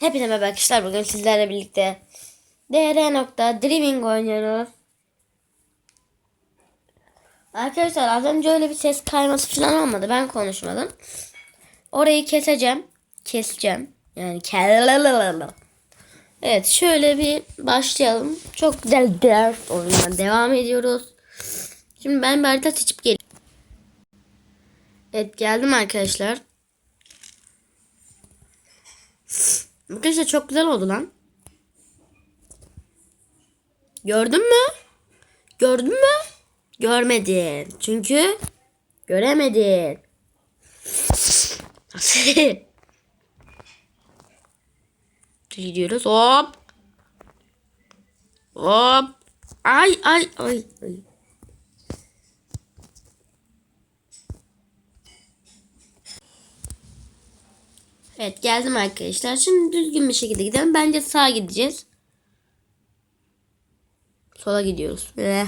Hepinize merhaba arkadaşlar. Bugün sizlerle birlikte dr.dreaming oynuyoruz. Arkadaşlar az önce öyle bir ses kayması falan olmadı. Ben konuşmadım. Orayı keseceğim. Keseceğim. Yani Evet şöyle bir başlayalım. Çok güzel ders oyununa devam ediyoruz. Şimdi ben bir harita seçip geleyim. Evet geldim arkadaşlar. Arkadaşlar çok güzel oldu lan. Gördün mü? Gördün mü? Görmedin. Çünkü göremedin. Gidiyoruz. Hop. Hop. Ay ay ay ay. Evet geldim arkadaşlar. Şimdi düzgün bir şekilde gidelim. Bence sağa gideceğiz. Sola gidiyoruz. Eh.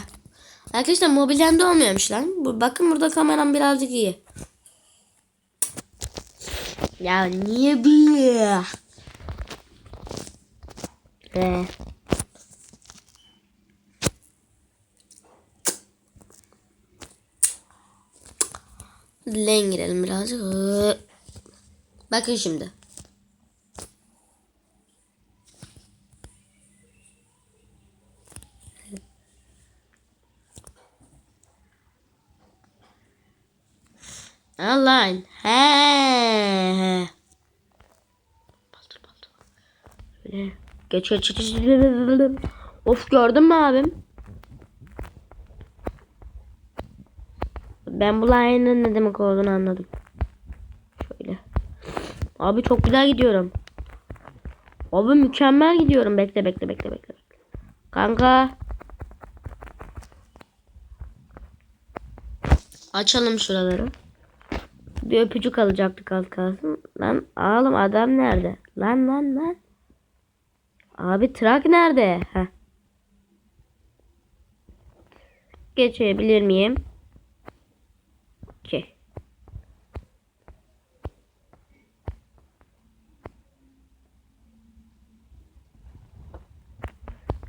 Arkadaşlar mobilden de olmuyormuş lan. Bakın burada kameram birazcık iyi. Ya niye böyle? Eh. Len girelim birazcık. Bakın şimdi. Allah'ın. He. Baldır baldır. Geç geç geç. Of gördün mü abim? Ben bu line'ın ne demek olduğunu anladım. Abi çok güzel gidiyorum. Abi mükemmel gidiyorum. Bekle bekle bekle bekle. Kanka. Açalım şuraları. Bir öpücük alacaktık az kalsın. Lan oğlum adam nerede? Lan lan lan. Abi trak nerede? Heh. Geçebilir miyim? Okey.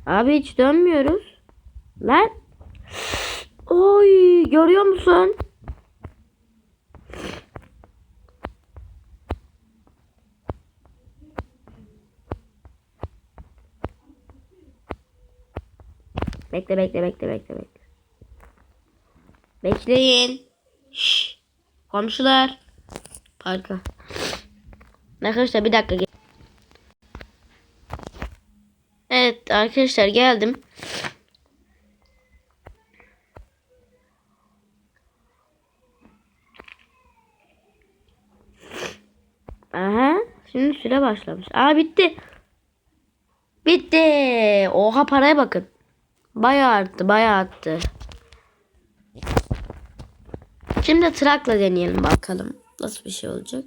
Abi hiç dönmüyoruz. Lan. Oy görüyor musun? Bekle bekle bekle bekle bekle. Bekleyin. Şşş. Komşular. Parka. Arkadaşlar bir dakika. gel- Evet arkadaşlar geldim. Aha. Şimdi süre başlamış. Aa bitti. Bitti. Oha paraya bakın. Bayağı arttı, bayağı arttı. Şimdi trakla deneyelim bakalım. Nasıl bir şey olacak?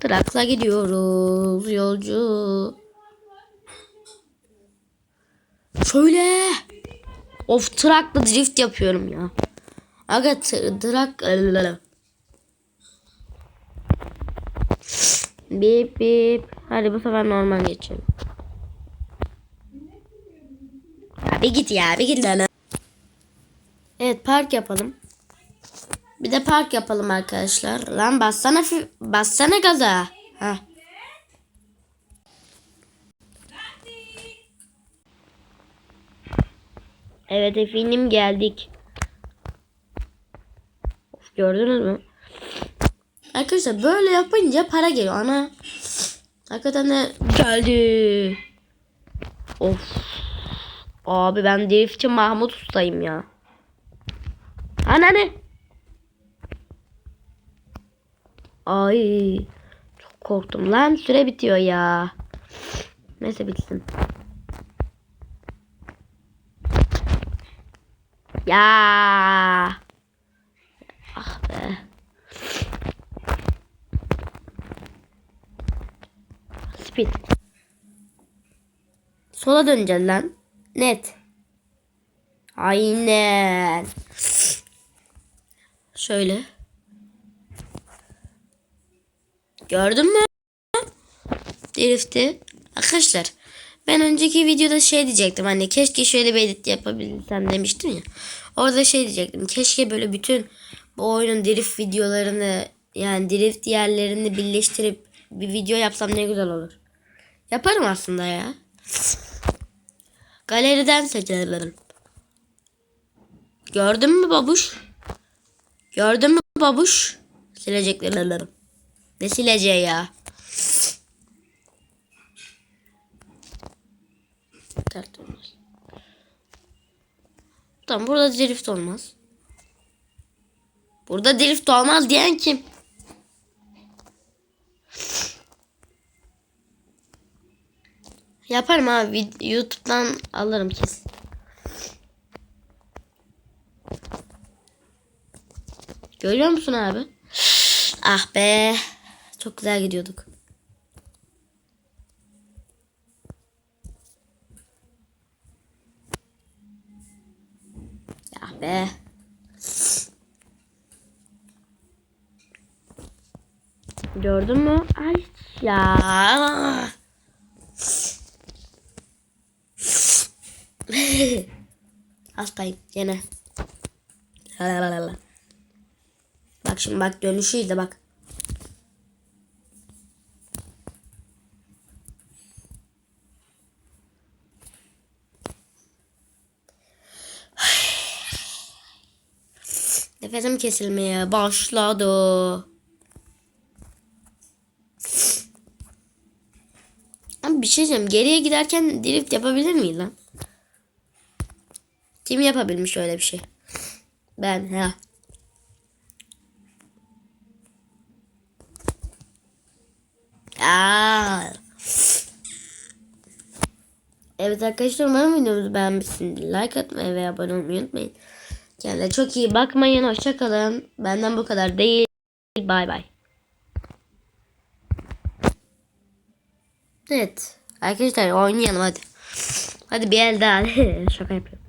Trakla gidiyoruz yolcu. Şöyle. Of trakla drift yapıyorum ya. Aga tr- trak. Bip bip. Hadi bu sefer normal geçelim. Abi git ya abi git lan. Evet park yapalım. Bir de park yapalım arkadaşlar. Lan bassana bassana gaza. Ha. Evet efendim geldik. Of, gördünüz mü? Arkadaşlar böyle yapınca para geliyor ana. Hakikaten de geldi. Of. Abi ben driftçi Mahmut ustayım ya. Ana ne? Ay. Çok korktum lan. Süre bitiyor ya. Neyse bitsin. Ya. Ah be. Speed. Sola döneceğiz lan. Net. Aynen. Şöyle. Gördün mü? Drift'i. Arkadaşlar ben önceki videoda şey diyecektim hani keşke şöyle bir edit yapabilsem demiştim ya. Orada şey diyecektim keşke böyle bütün bu oyunun drift videolarını yani drift yerlerini birleştirip bir video yapsam ne güzel olur. Yaparım aslında ya. Galeriden seçerim. Gördün mü babuş? Gördün mü babuş? Silecekleri alırım. Ne sileceği ya? Tamam burada drift olmaz. Burada drift olmaz diyen kim? Yaparım abi. YouTube'dan alırım kesin. Görüyor musun abi? Ah be. Çok güzel gidiyorduk. Ah be. Gördün mü? Ay ya. Hastayım gene. Bak şimdi bak dönüşü izle bak. Nefesim kesilmeye başladı. Abi bir şey diyeceğim. Geriye giderken drift yapabilir miyim lan? Kim yapabilmiş öyle bir şey? Ben ya. Aa. Evet arkadaşlar umarım videomuzu beğenmişsinizdir. Like atmayı ve abone olmayı unutmayın. Kendinize çok iyi bakmayın. Hoşçakalın. Benden bu kadar değil. Bay bay. Evet. Arkadaşlar oynayalım hadi. Hadi bir el daha. Şaka yapıyorum.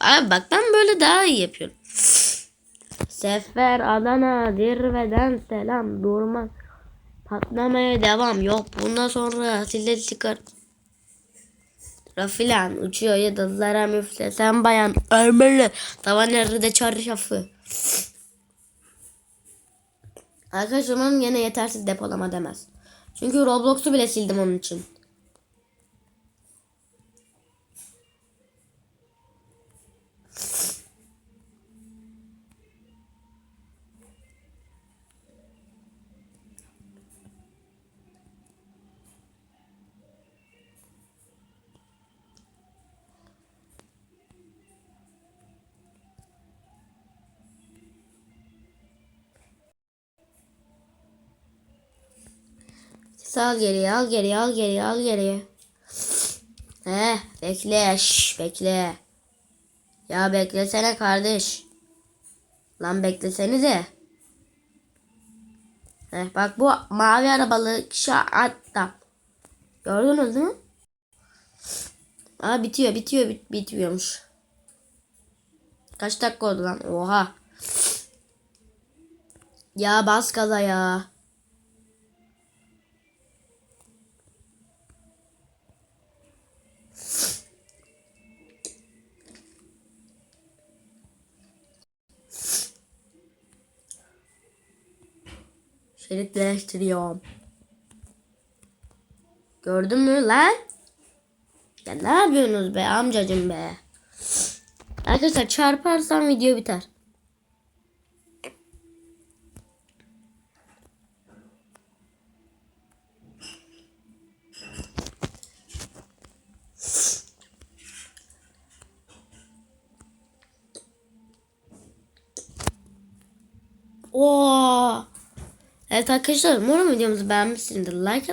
Abi bak ben böyle daha iyi yapıyorum. Sefer Adana zirveden selam durmaz. Patlamaya devam yok. Bundan sonra size çıkar. Rafilan uçuyor yıldızlara müflesen bayan ölmeli. Tavan nerede çarşafı. Arkadaşlar umarım yine yetersiz depolama demez. Çünkü Roblox'u bile sildim onun için. Al geriye al geriye al geriye al geriye. He bekle şş, bekle. Ya beklesene kardeş. Lan beklesenize. Heh, bak bu mavi arabalı kişi hatta. Gördünüz mi? Aa bitiyor bitiyor bit bitmiyormuş. Kaç dakika oldu lan? Oha. Ya bas gaza ya. Şeritleştiriyorum. Gördün mü lan? Ya ne yapıyorsunuz be amcacım be? Arkadaşlar çarparsam video biter. Oo. Evet arkadaşlar umarım videomuzu beğenmişsinizdir. Like at